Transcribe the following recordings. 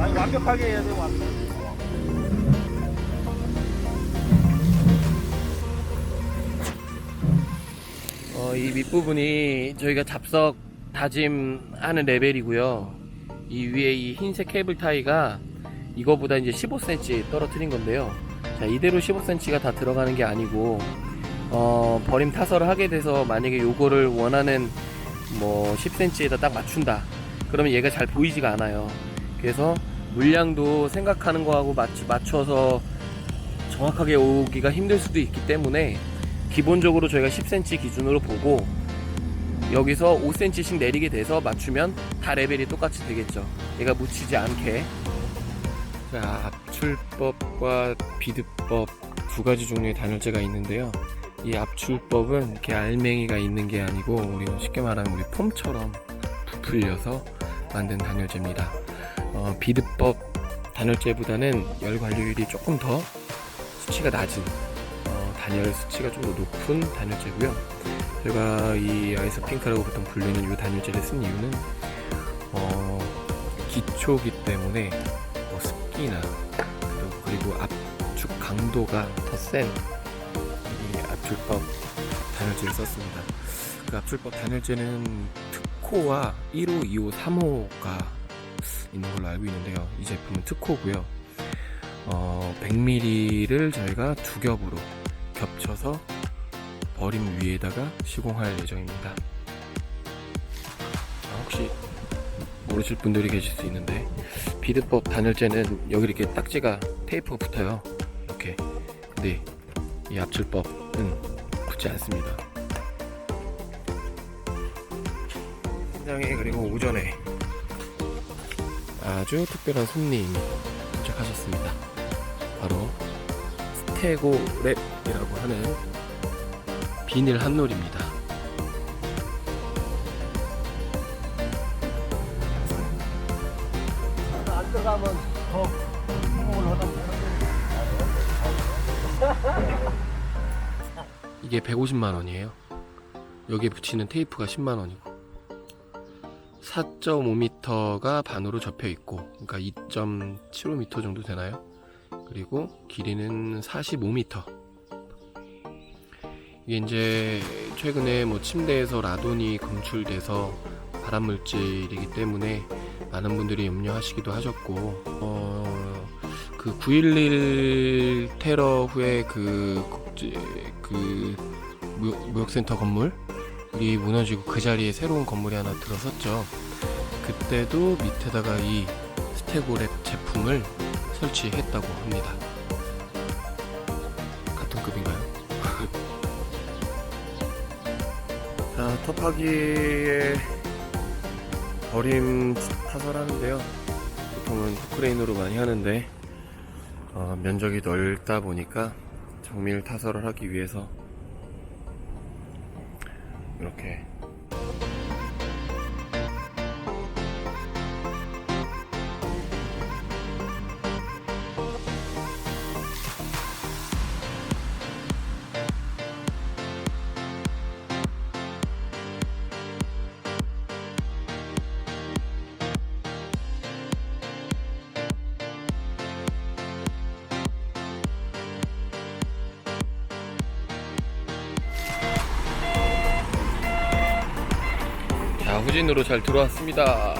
아니 완벽하게 해야 돼 완벽. 어, 이 밑부분이 저희가 잡석 다짐하는 레벨이고요. 이 위에 이 흰색 케이블 타이가 이거보다 이제 15cm 떨어뜨린 건데요. 자, 이대로 15cm가 다 들어가는 게 아니고, 어, 버림 타설을 하게 돼서 만약에 요거를 원하는 뭐 10cm에다 딱 맞춘다. 그러면 얘가 잘 보이지가 않아요. 그래서 물량도 생각하는 거하고 맞, 맞춰서 정확하게 오기가 힘들 수도 있기 때문에 기본적으로 저희가 10cm 기준으로 보고 여기서 5cm씩 내리게 돼서 맞추면 다 레벨이 똑같이 되겠죠. 얘가 묻히지 않게. 자, 압출법과 비드법 두 가지 종류의 단열재가 있는데요. 이 압출법은 이렇게 알맹이가 있는 게 아니고 우리가 쉽게 말하면 우리 폼처럼 부풀려서 만든 단열재입니다. 어, 비드법 단열재보다는 열 관리율이 조금 더 수치가 낮은 어, 단열 수치가 좀 더 높은 단열재고요. 제가 이 아이스 핑크라고 보통 불리는 이 단열재를 쓴 이유는 어, 기초기 때문에 뭐 습기나 그리고- 압축 강도가 더센이 압출법 단열재를 썼습니다. 그 압출법 단열재는 특호와 1호, 2호, 3호가 있는 걸로 알고 있는데요. 이 제품은 특호고요. 어, 100ml를 저희가 두 겹으로 겹쳐서 버림 위에다가 시공할 예정입니다. 아, 혹시 모르실 분들이 계실 수 있는데 비드법 단열재는 여기 이렇게 딱지가 테이프가 붙어요. 이렇게. 근데 이 압출법은 붙지 않습니다. 현장에 그리고 오전에 아주 특별한 손님이 도착하셨습니다. 바로 스테고랩이라고 하는 비닐 한놀입니다. 안 들어가면 더 구멍을 하다 이게 150만 원이에요. 여기에 붙이는 테이프가 10만 원이고 4.5m가 반으로 접혀 있고 그러니까 2.75m 정도 되나요? 그리고 길이는 45m. 이게 이제 최근에 뭐 침대에서 라돈이 검출돼서 발암 물질이기 때문에 많은 분들이 염려하시기도 하셨고 어, 그 9.11 테러 후에 그 국제 그 무역, 무역센터 건물 이 무너지고 그 자리에 새로운 건물이 하나 들어섰죠. 그때도 밑에다가 이 스테고랩 제품을 설치했다고 합니다. 같은 급인가요? 자, 터파기에 버림 타설하는데요. 보통은 포크레인으로 많이 하는데 어, 면적이 넓다 보니까 정밀 타설을 하기 위해서 이렇게 후진으로 잘 들어왔습니다.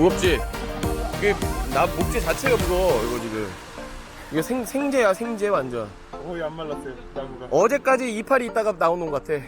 무겁지? 이게 나 목재 자체가 무거워 이거 지금 이거 생, 생재야 생재 완전 거의 안 말랐어요, 나무가. 어제까지 이파리 있다가 나오는 것 같아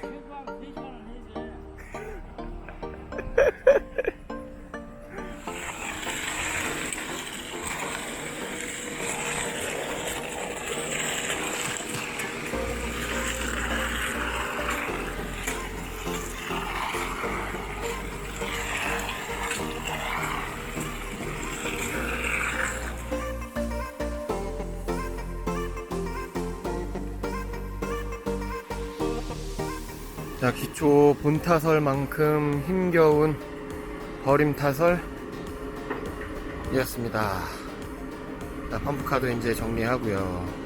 자 기초 본타설만큼 힘겨운 버림타설이었습니다. 자 펌프카도 이제 정리하고요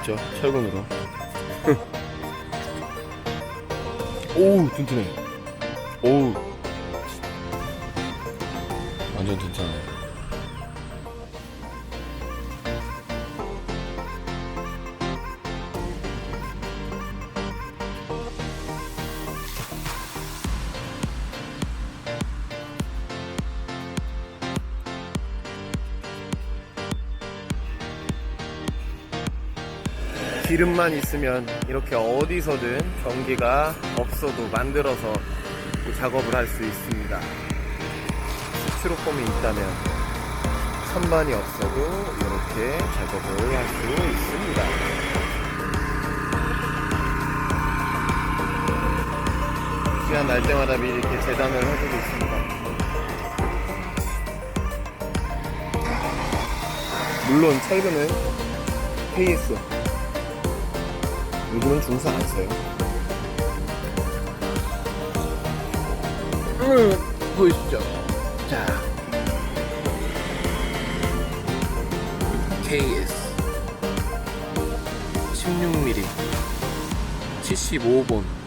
있죠 철근으로. 오우 튼튼해. 오우. 완전 튼튼하 기름만 있으면 이렇게 어디서든 전기가 없어도 만들어서 이 작업을 할 수 있습니다. 스티로폼이 있다면 선반이 없어도 이렇게 작업을 할 수 있습니다. 시간 날 때마다 미리 이렇게 재단을 해주고 있습니다. 물론 최근은 KS. 요즘은 중사 안 써요. 음, 보이시죠? 자. KS. 16mm. 75본.